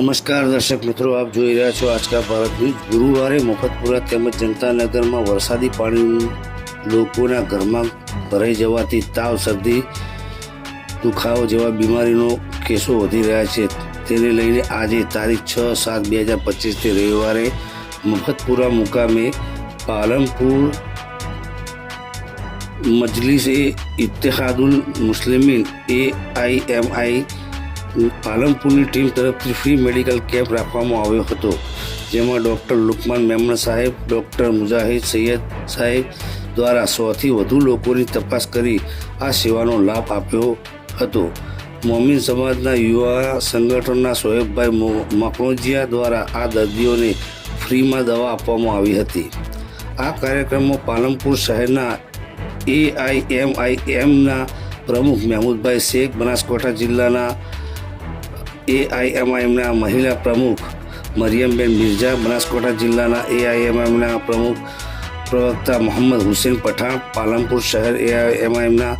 નમસ્કાર દર્શક મિત્રો, આપ જોઈ રહ્યા છો આજકા ભારત ન્યૂઝ. ગુરુવારે મફતપુરા તેમજ જનતાનગરમાં વરસાદી પાણી લોકોના ઘરમાં ભરાઈ જવાથી તાવ, શરદી, દુખાવો જેવા બીમારીનો કેસો વધી રહ્યા છે. તેને લઈને આજે તારીખ છ સાત બે હજાર પચીસથી રવિવારે મફતપુરા મુકામે Palanpur Majlis e Ittehadul Muslimeen A I M I પાલનપુરની team તરફથી ફ્રી મેડિકલ કેમ્પ રાખવામાં આવ્યો હતો, જેમાં ડૉક્ટર લુકમાન મેમણ સાહેબ ડૉક્ટર મુજાહિદ સૈયદ સાહેબ દ્વારા સોથી વધુ લોકોની તપાસ કરી આ સેવાનો લાભ આપ્યો હતો. મોમીન સમાજના યુવા સંગઠનના સોહેબભાઈ મો- દ્વારા આ દર્દીઓને ફ્રીમાં દવા આપવામાં આવી હતી. આ કાર્યક્રમમાં પાલનપુર શહેરના એઆઈએમઆઈએમના પ્રમુખ મહેમૂદભાઈ શેખ, બનાસકાંઠા જિલ્લાના એઆઈએમઆઈએમના મહિલા પ્રમુખ મરિયમબેન મિર્ઝા, બનાસકાંઠા જિલ્લાના એઆઈએમઆઈએમના પ્રમુખ પ્રવક્તા મોહમ્મદ હુસેન પઠાણ, પાલનપુર શહેર એઆઈએમઆઈએમના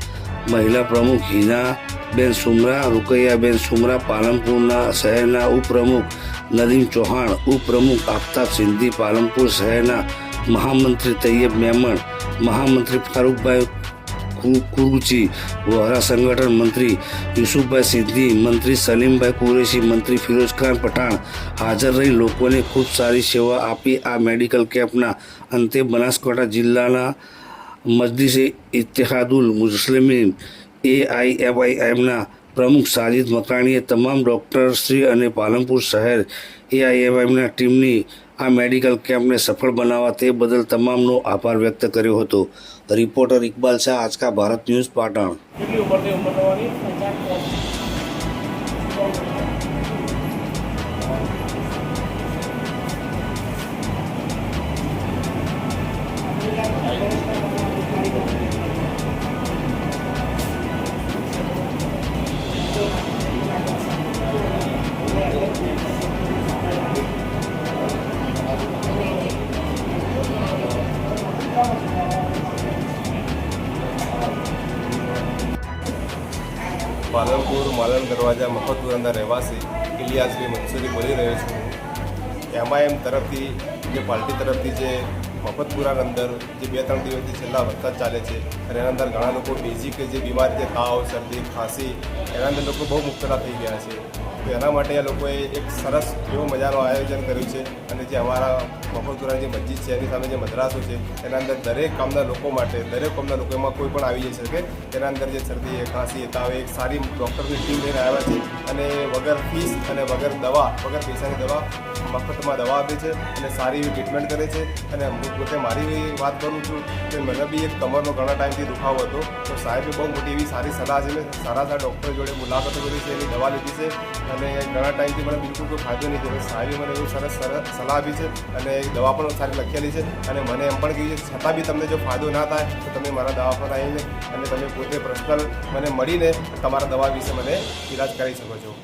મહિલા પ્રમુખ હિનાબેન સુમરા, રૂકૈયાબેન સુમરા, પાલનપુરના શહેરના ઉપપ્રમુખ નદીમ ચૌહાણ, ઉપપ્રમુખ આફતાબ સિંધી, પાલનપુર શહેરના મહામંત્રી તૈયબ મેમણ, મહામંત્રી ફારૂકભાઈ કુરુચી વહારા સંગઠન મંત્રી યુસુફભાઈ સિદ્ધી, મંત્રી સલીમભાઈ કુરેશી, મંત્રી ફિરોઝ ખાન પઠાણ હાજર રહી લોકોને ખૂબ સારી સેવા આપી આ મેડિકલ કેમ્પના અંતે બનાસકાંઠા જિલ્લાના મજલિસે ઇતિહાદુલ મુસ્લિમીન એઆઈએમઆઈએમના પ્રમુખ સાજિદ મકાણીએ તમામ ડૉક્ટરશ્રી અને પાલનપુર શહેર એઆઈએમઆઈએમના ટીમની આ મેડિકલ કેમ્પને સફળ બનાવવા તે બદલ તમામનો આભાર વ્યક્ત કર્યો હતો. Reporter Iqbal Shah Aajka Bharat news, Patan. Palanpur Malan Darwaja, મફતપુરના રહેવાસી ઇલિયાસભાઈ મંસૂરી બોલી રહ્યો છું. એમ તરફથી, જે પાર્ટી તરફથી જે મફતપુરાની અંદર જે બે ત્રણ દિવસથી છેલ્લા વરસાદ ચાલે છે, અને એના અંદર ઘણા લોકો બેઝિક જે બીમારી છે તાવ શરદી, ખાંસી, એના અંદર લોકો બહુ મુક્તરા થઈ ગયા છે. તો એના માટે આ લોકોએ એક સરસ એવો મજાનું આયોજન કર્યું છે. અને જે અમારા મફતપુરાની જે મસ્જિદ છે, એની સામે જે મદ્રાસો છે, એના અંદર દરેક કામના લોકો માટે, દરેક કામના લોકો એમાં કોઈ પણ આવી જઈ શકે. તેના અંદર જે શરદી ખાંસી તાવ એક સારી ડૉક્ટરની ટીમ લઈને આવ્યા છે. અને વગર ફીસ અને વગર દવા, વગર પૈસાની દવા મફતમાં દવા આપે છે અને સારી એવી ટ્રીટમેન્ટ કરે છે. અને હું પોતે મારી વાત કરું છું કે મને બી એક કમરનો ઘણા ટાઈમથી દુખાવો હતો. તો સાહેબે બહુ મોટી એવી સારી સલાહ છે સારા સારા ડૉક્ટર જોડે મુલાકાતો કરી છે, એની દવા લીધી છે. અને ઘણા ટાઈમથી મને બિલકુલ કોઈ ફાયદો નહીં થયો સાહેબે મને એવું સરસ સરસ સલાહ આપી છે અને દવા પણ સારી લખેલી છે અને મને એમ પણ કહ્યું છે છતાં બી તમને જો ફાયદો ના થાય તો તમે મારા દવા પર આવીને અને તમે પોતે પર્સનલ મને મળીને તમારા દવા વિશે મને ઇલાજ કરાવી શકો છો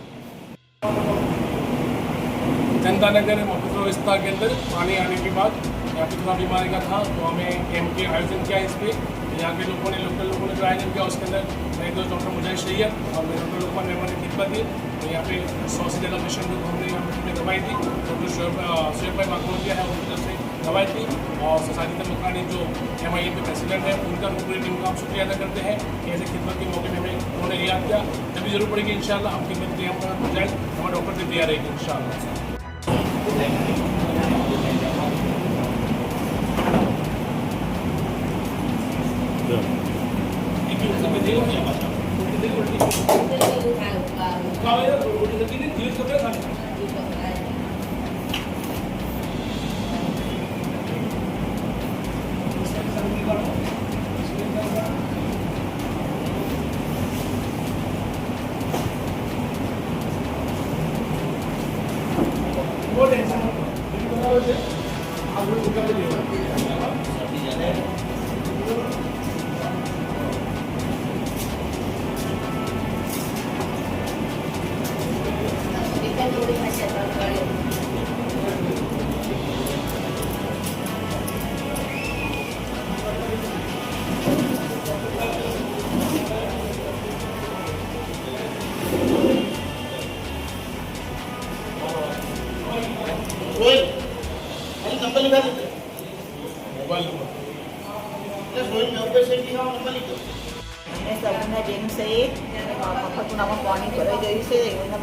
जनता नगर मफसल विस्तार के अंदर पानी आने के बाद यहाँ पे थोड़ा बीमारी का था तो हमें कैंप के आयोजन किया इस पे यहाँ के लोगों ने लोकल लोगों ने जो आयोजन किया, उसके अंदर मेरे दोस्त डॉक्टर मुजाहिद सैयद और मेरे डॉक्टर लोकमान मेहमान ने खिदमत दी। तो यहाँ पे सौ से ज़्यादा पेशेंट को हमने यहाँ पे दवाई दी। डॉक्टर शोएब शोएब भाई माकनोजिया है, उनकी तरफ़ से दवाई दी। और सोसाइटी साजिद मकानी जो एम आई के प्रेसिडेंट है, उनका पूरी टीम का हम शुक्रिया अदा करते हैं कि ऐसे खिदमत के मौके पे हमें उन्होंने याद किया। जब भी ज़रूरत पड़ेगी इंशाल्लाह। हम खिदमत के हम मुजाहिद हमारे डॉक्टर से तैयार रहेगी, इंशाल्लाह। एक ખાવે રોટી સબ્જી ને દિવસ કપડા ખાલી સોહેલ મારી નંબર લખા દે મોબાઈલ નંબર. સોહેલ નંબર પાણી ભરાઈ ગયું છે. એના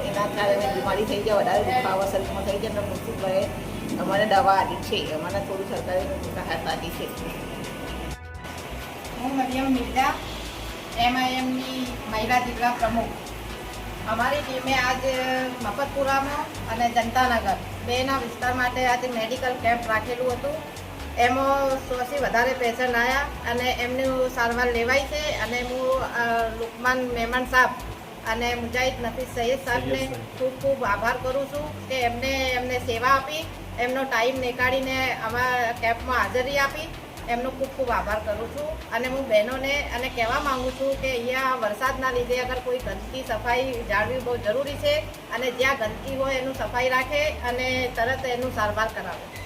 બીમારી થઈ ગયા વધારે દુખાવા શરીરમાં થઈ ગયા મૃત્યુભાઈ અમારે દવા આવી છે. અમારે થોડી સરકારે રાહત આપી છે. હું મરિયમ મિર્ઝા એમઆઈએમની મહિલા જિલ્લા પ્રમુખ. અમારી ટીમે આજ મફતપુરામાં અને જનતાનગર બેના વિસ્તાર માટે આજે મેડિકલ કેમ્પ રાખેલું હતું. એમાં સોથી વધારે પેશન્ટ આવ્યા અને એમનું સારવાર લેવાય છે અને હું લુકમાન મહેમાન સાહેબ અને મુજાહિદ નફીસ સૈયદ સાહેબને ખૂબ ખૂબ આભાર કરું છું કે એમને એમને સેવા આપી એમનો ટાઈમ નીકાળીને અમારા કેમ્પમાં હાજરી આપી. એમનો ખૂબ ખૂબ આભાર કરું છું. અને હું બહેનોને અને કહેવા માંગુ છું કે અહીંયા વરસાદના લીધે અગર કોઈ ગંદકી સફાઈ જાળવી બહુ જરૂરી છે અને જ્યાં ગંદકી હોય એનું સફાઈ રાખે અને તરત એનું સારવાર કરાવે.